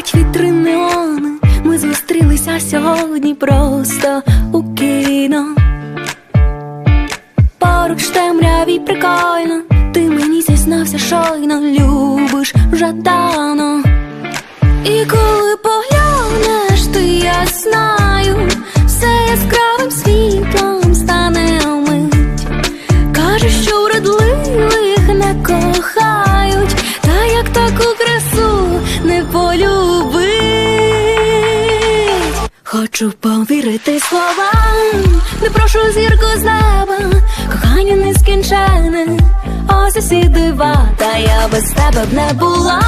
горять вітри неони. Ми зустрілися сьогодні просто у кіно. Поруч темряві прикольно, ти мені зізнався щойно, любиш вже давно. І коли поглянеш, ти я знаю, все яскравим світлом стане вмить. Кажуть, що вродливих не кохають, та як таку красу Хочу повірити словам, не прошу зірку з неба, кохання нескінчене, ось усі дива, та я без тебе б не була.